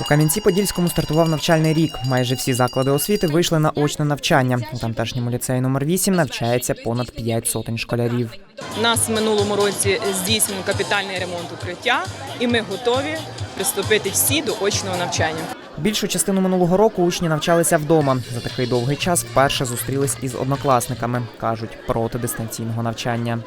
У Кам'янці-Подільському стартував навчальний рік. Майже всі заклади освіти вийшли на очне навчання. У тамтешньому ліцеї номер 8 навчається понад 5 сотень школярів. У нас в минулому році здійснено капітальний ремонт укриття, і ми готові приступити всі до очного навчання. Більшу частину минулого року учні навчалися вдома. За такий довгий час вперше зустрілись із однокласниками. кажуть проти дистанційного навчання.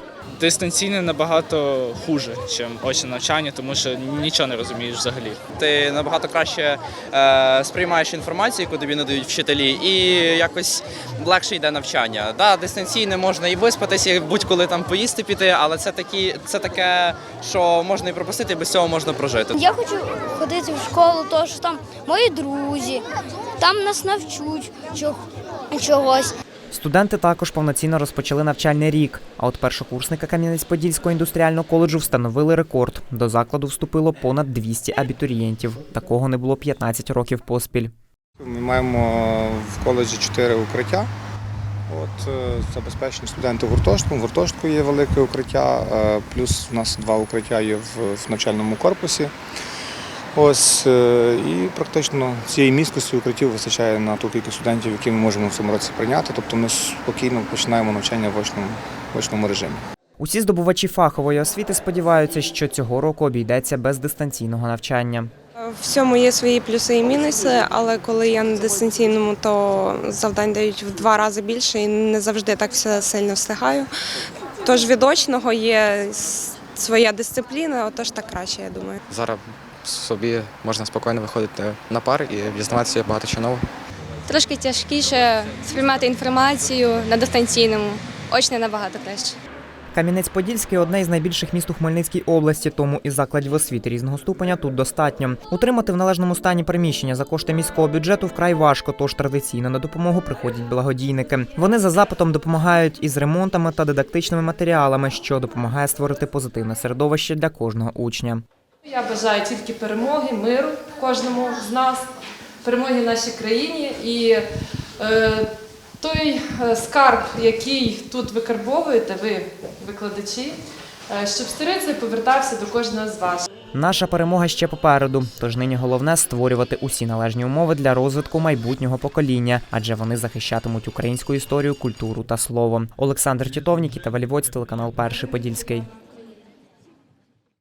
Дистанційне набагато хуже, ніж очне навчання, тому що нічого не розумієш взагалі. ти набагато краще е, сприймаєш інформацію, яку тобі надають вчителі, і якось легше йде навчання. Да, дистанційне можна і виспатися, і будь-коли там поїсти піти, але це такі, це таке, що можна і пропустити, і без цього можна прожити. Я хочу ходити в школу, тому що там мої друзі, там нас навчуть чогось. Студенти також повноцінно розпочали навчальний рік. А от першокурсника Кам'янець-Подільського індустріального коледжу встановили рекорд. До закладу вступило понад 200 абітурієнтів. Такого не було 15 років поспіль. Ми маємо в коледжі чотири укриття. От, е, забезпечені студенти гуртожитку. В гуртожитку є велике укриття, е, плюс у нас два укриття є в, в навчальному корпусі. Ось, е, і практично цієї міськості укриттів вистачає на ту кількість студентів, які ми можемо в цьому році прийняти. Тобто ми спокійно починаємо навчання в очному, в очному режимі. Усі здобувачі фахової освіти сподіваються, що цього року обійдеться без дистанційного навчання. В всьому є свої плюси і мінуси, але коли я на дистанційному, то завдань дають в два рази більше і не завжди так все сильно встигаю. Тож від очного є своя дисципліна, отож так краще, я думаю. Зараз собі можна спокійно виходити на пар і дізнаватися багато чого нового. Трошки тяжкіше сприймати інформацію на дистанційному. Очне набагато краще. Кам'янець-Подільський одне із найбільших міст у Хмельницькій області, тому і закладів освіти різного ступеня тут достатньо. Утримати в належному стані приміщення за кошти міського бюджету вкрай важко, тож традиційно на допомогу приходять благодійники. Вони за запитом допомагають із ремонтами та дидактичними матеріалами, що допомагає створити позитивне середовище для кожного учня. Я бажаю тільки перемоги, миру кожному з нас, перемоги нашій країні і е, той е, скарб, який тут викарбовуєте, ви, викладачі, е, щоб старий цей повертався до кожного з вас. Наша перемога ще попереду, тож нині головне створювати усі належні умови для розвитку майбутнього покоління, адже вони захищатимуть українську історію, культуру та слово. Олександр Тітовнік Валівоць, телеканал Перший Подільський.